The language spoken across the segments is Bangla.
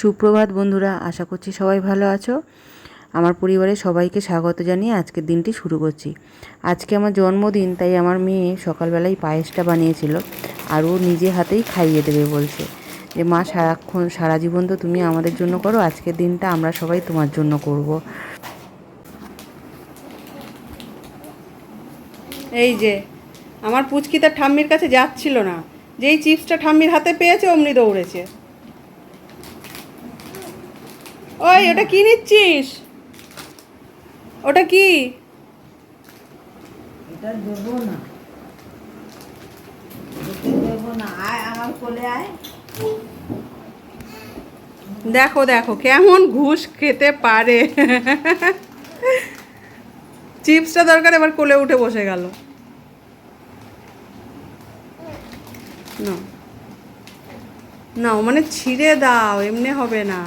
সুপ্রভাত বন্ধুরা, আশা করছি সবাই ভালো আছো আমার পরিবারের সবাইকে স্বাগত জানিয়ে আজকের দিনটি শুরু করছি আজকে আমার জন্মদিন, তাই আমার মেয়ে সকালবেলায় পায়েসটা বানিয়েছিল আর ও নিজে হাতেই খাইয়ে দেবে বলছে যে, মা, সারাক্ষণ, সারা জীবন তো তুমি আমাদের জন্য করো, আজকের দিনটা আমরা সবাই তোমার জন্য করব। এই যে আমার পুচকি তার ঠাম্মির কাছে যাচ্ছিল না। যেই চিপসটা ঠাম্মির হাতে পেয়েছে অমনি দৌড়েছে। ওই ওটা কি নিচ্ছিস? ওটা কি? এটা দেবো না। এটা না। আয় আমার কোলে আয়। দেখো দেখো কেমন ঘুষ খেতে পারে। চিপসটা দরকার এবার কোলে উঠে বসে গেল। না। না মানে ছিঁড়ে দাও, এমনি হবে না।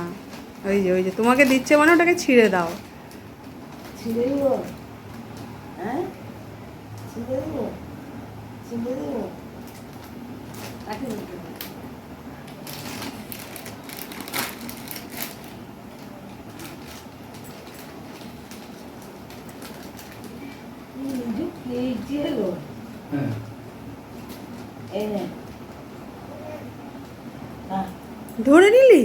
ওই যে ওই যে, তোমাকে দিচ্ছে মানে ওটাকে ছিঁড়ে দাও। ছিঁড়ে দেবো হ্যাঁ ছিঁড়ে দেবো ছিঁড়ে দেবো তাকে দিতে হবে। হুম, যে পেয়েছে গো। এই নে। আহ, ধরে নিলি?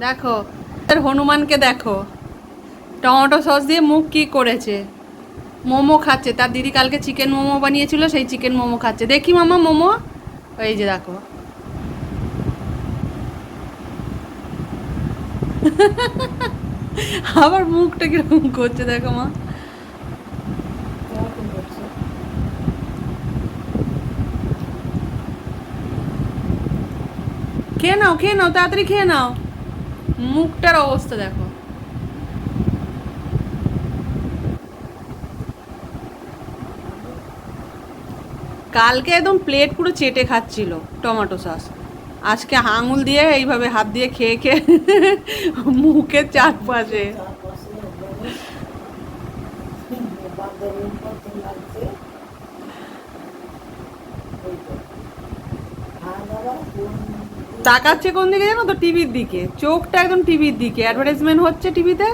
দেখো এর হনুমানকে দেখো। টমেটো সস দিয়ে মুখ কি করেছে? মোমো খাচ্ছে। তার দিদি কালকে চিকেন মোমো বানিয়েছিল, সেই চিকেন মোমো খাচ্ছে। দেখি মামা মোমো। এই যে দেখো। আবার মুখটা কীরকম করছে দেখো মা। খেয়ে নাও খেয়ে নাও তাড়াতাড়ি খেয়ে নাও। মুখটার অবস্থা দেখো। কালকে একদম প্লেট পুরো চেটে খাচ্ছিল টমেটো সস আজকে আঙুল দিয়ে এইভাবে হাত দিয়ে খেয়ে খেয়ে মুখের চারপাশে তাকাচ্ছে কোন দিকে জানো তো? টিভির দিকে। চোখটা একদম টিভির দিকে। অ্যাডভার্টাইজমেন্ট হচ্ছে টিভিতে।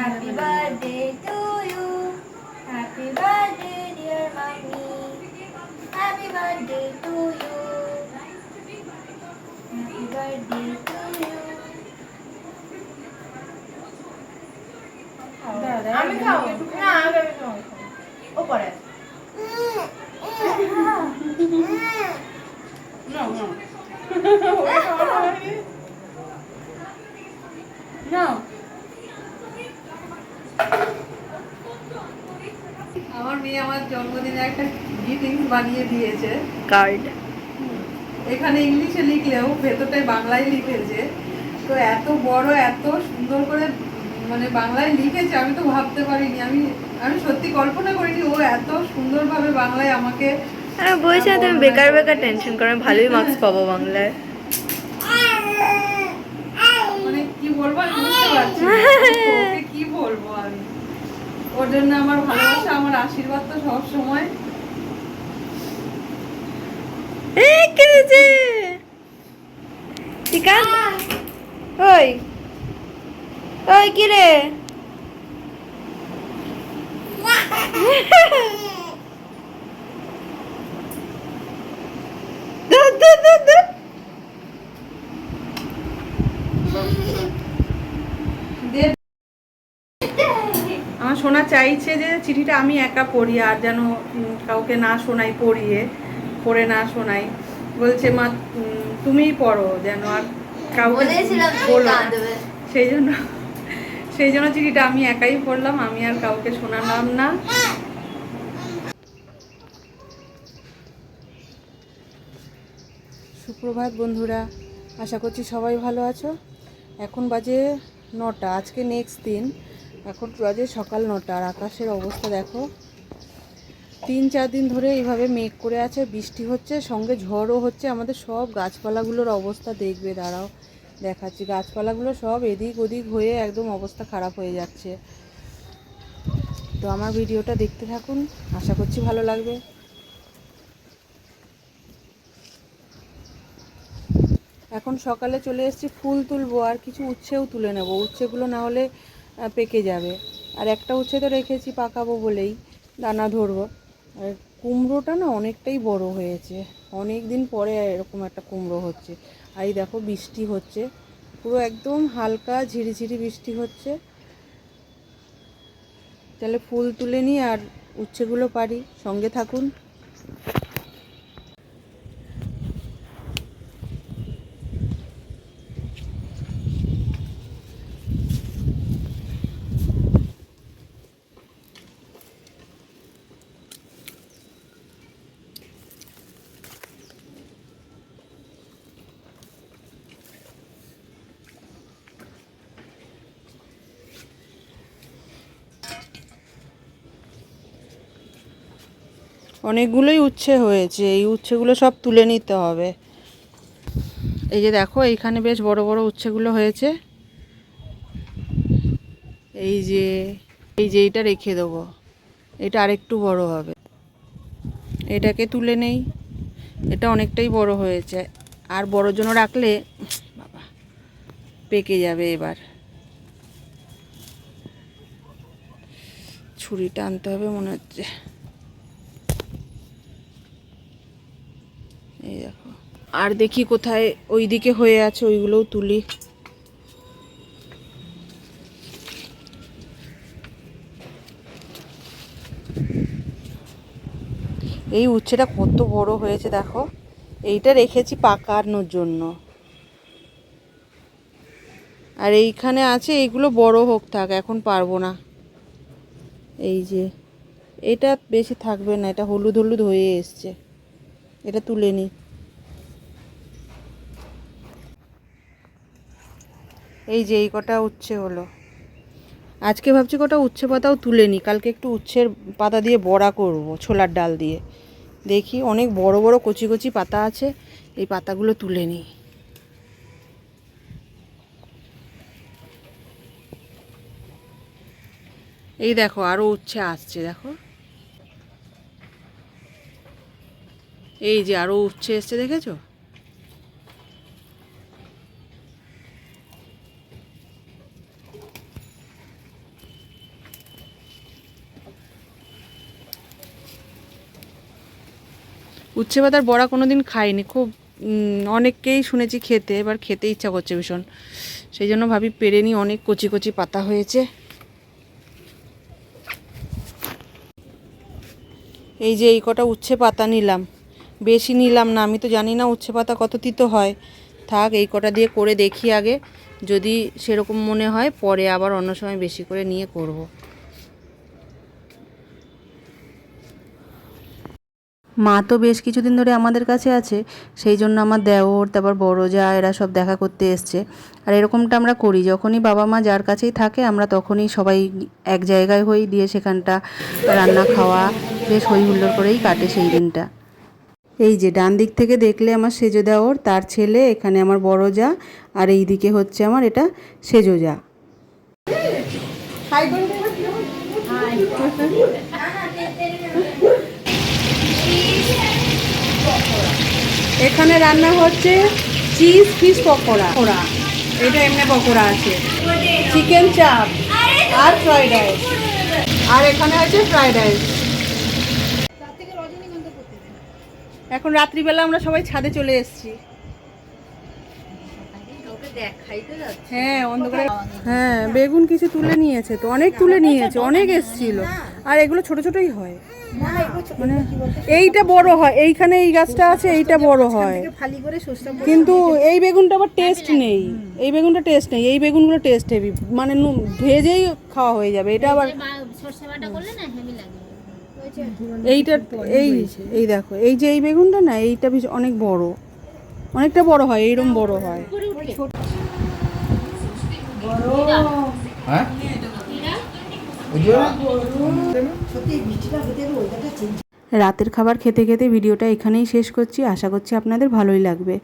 Happy birthday to you. Happy birthday, dear mommy. Happy birthday to you. Happy birthday to you. আমি খাও না আমি খাও ও ওপরে না না আমার মেয়ে আমার জন্মদিনে একটা গ্রিটিংস বানিয়ে দিয়েছে। কার্ড এখানে ইংলিশে লিখলেও ভেতরটায় বাংলায় লিখেছে। তো এত বড় এত সুন্দর করে মানে বাংলায় লিখেছে আমি তো ভাবতে পারিনি। আমি আমি সত্যি কল্পনা করিনি ও এত সুন্দরভাবে বাংলায় আমাকে আমি বলছি তুমি বেকার বেকার টেনশন করো ভালোই মার্কস পাবো বাংলায়। মানে কি বলব আমি বুঝতে পারছি কি বলব আমি? ওর জন্য আমার ভালোবাসা আমার আশীর্বাদ তো সব সময়। এই কেছে ঠিক আছে ওই। ওই কি রে? দূর, দূর, দূর, দূর। আমার শোনা চাইছে যে চিঠিটা আমি একা পড়ি আর যেন কাউকে না শোনাই পড়িয়ে পড়ে না শোনাই। বলছে মা তুমিই পড়ো যেন আর কাউকে বলো সেই জন্য সেই জন্য চিঠিটা আমি একাই পড়লাম আমি আর কাউকে শোনালাম না। সুপ্রভাত বন্ধুরা আশা করছি সবাই ভালো আছো। এখন বাজে নটা আজকে নেক্সট দিন। এখন বাজে সকাল নটা আর আকাশের অবস্থা দেখো। তিন, চার দিন ধরে এইভাবে মেঘ করে আছে, বৃষ্টি হচ্ছে, সঙ্গে ঝড়ও হচ্ছে। আমাদের সব গাছপালাগুলোর অবস্থা দেখবে, দাঁড়াও, দেখাচ্ছি। গাছপালাগুলো সব এদিক ওদিক হয়ে একদম অবস্থা খারাপ হয়ে যাচ্ছে। তো আমার ভিডিওটা দেখতে থাকুন, আশা করছি ভালো লাগবে। এখন সকালে চলে এসেছি, ফুল তুলবো আর কিছু উচ্ছেও তুলে নেব। উচ্ছেগুলো না হলে পেকে যাবে। আর একটা উচ্ছে তো রেখেছি, পাকাবো বলেই দানা ধরবো। আর কুমড়োটা না অনেকটাই বড় হয়েছে। অনেক দিন পরে এরকম একটা কুমড়ো হচ্ছে। আর এই দেখো বৃষ্টি হচ্ছে। পুরো একদম হালকা ঝিরিঝিরি বৃষ্টি হচ্ছে। তাহলে ফুল তুলে নিই আর উচ্ছেগুলো পারি। সঙ্গে থাকুন। অনেকগুলোই উচ্ছে হয়েছে, এই উচ্ছেগুলো সব তুলে নিতে হবে। এই যে দেখো, এইখানে বেশ বড় বড় উচ্ছেগুলো হয়েছে। এই যে এই যে এইটা রেখে দেবো। এটা আরেকটু বড় হবে। এটাকে তুলে নেই। এটা অনেকটাই বড় হয়েছে। আর বড় জন্য রাখলে, বাবা, পেকে যাবে এবার। ছুরিটা আনতে হবে, মনে হচ্ছে। এই দেখো। আর দেখি কোথায় ওই দিকে হয়ে আছে ওইগুলোও তুলি। এই উচ্ছেটা কত বড় হয়েছে দেখো। এইটা রেখেছি পাকানোর জন্য। আর এইখানে আছে, এইগুলো বড় হোক থাক, এখন পারব না। এই যে, এটা বেশি থাকবে না, এটা হলুদ হলুদ হয়ে এসছে। এটা তুলে নিই এই যে এই কটা উচ্ছে হলো। আজকে ভাবছি কটা উচ্ছে পাতাও তুলে নিই কালকে একটু উচ্ছের পাতা দিয়ে বড়া করব, ছোলার ডাল দিয়ে। দেখি অনেক বড় বড় কচি কচি পাতা আছে, এই পাতাগুলো তুলে নিই এই দেখো আরও উচ্ছে আসছে, দেখো। এই যে আরও উচ্ছে এসছে, দেখেছ? উচ্ছে পাতার বড়া কোনো দিন খাইনি। খুব অনেককেই শুনেছি খেতে, এবার খেতে ইচ্ছা করছে ভীষণ। সেই জন্য ভাবি পেরে নিই অনেক কচি কচি পাতা হয়েছে। এই যে এই কটা উচ্ছে পাতা নিলাম। বেশি নিলাম না, আমি তো জানি না উচ্ছে পাতা কত তিতো হয়। থাক, এই কটা দিয়ে করে দেখি আগে। যদি সেরকম মনে হয়, পরে আবার অন্য সময় বেশি করে নিয়ে করব। মা তো বেশ কিছুদিন ধরে আমাদের কাছে আছে, সেই জন্য আমার দেওর, তারপর বড় যা এরা সব দেখা করতে এসছে। আর এরকমটা আমরা করি, যখনই বাবা মা যার কাছেই থাকে, আমরা তখনই সবাই এক জায়গায় হই, দিয়ে সেখানটা রান্না, খাওয়া বেশ হই হুল্লোড় করেই কাটে সেই দিনটা। এই যে ডান দিক থেকে দেখলে আমার সেজো দেওর, তার ছেলে, এখানে আমার বড় যা আর এই দিকে হচ্ছে আমার এটা সেজো যা এখানে রান্না হচ্ছে চিজ ফিস পকোড়া। পকোড়া। এটা এমনি পকোড়া আছে। চিকেন চাপ আর ফ্রাইড রাইস। আর এখানে আছে ফ্রাইড রাইস। এখন রাত্রিবেলা আমরা সবাই ছাদে চলে এসেছি। হ্যাঁ অন্ধকারে হ্যাঁ বেগুন কিছু তুলে নিয়েছে তো, অনেক তুলে নিয়েছে, অনেক এসছিল। আর এগুলো ছোট ছোটই হয়। মানে এইটা বড় হয় এইখানে এই গাছটা আছে এইটা বড় হয়। কিন্তু এই বেগুনটা আবার টেস্ট নেই এই বেগুনটা টেস্ট নেই এই বেগুনগুলো টেস্ট হেভি মানে নু- ভেজেই খাওয়া হয়ে যাবে এটা আবার এইটা এই এই দেখো এই যে এই বেগুনটা না এইটা বেশ অনেক বড় অনেকটা বড় হয় এইরকম বড় হয়। হ্যাঁ সত্যি বৃষ্টিটা হতে গেলে ওয়েদারটা চেঞ্জ রাতের খাবার খেতে খেতে ভিডিওটা এখানেই শেষ করছি। আশা করছি আপনাদের ভালোই লাগবে।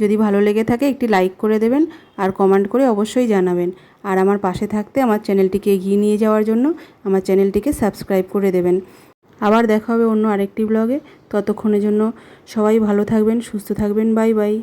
যদি ভালো লেগে থাকে একটি লাইক করে দেবেন আর কমেন্ট করে অবশ্যই জানাবেন। আর আমার পাশে থাকতে আমার চ্যানেলটিকে এগিয়ে নিয়ে যাওয়ার জন্য আমার চ্যানেলটিকে সাবস্ক্রাইব করে দেবেন। আবার দেখা হবে অন্য আরেকটি ব্লগে। ততক্ষণের জন্য সবাই ভালো থাকবেন, সুস্থ থাকবেন। Bye bye.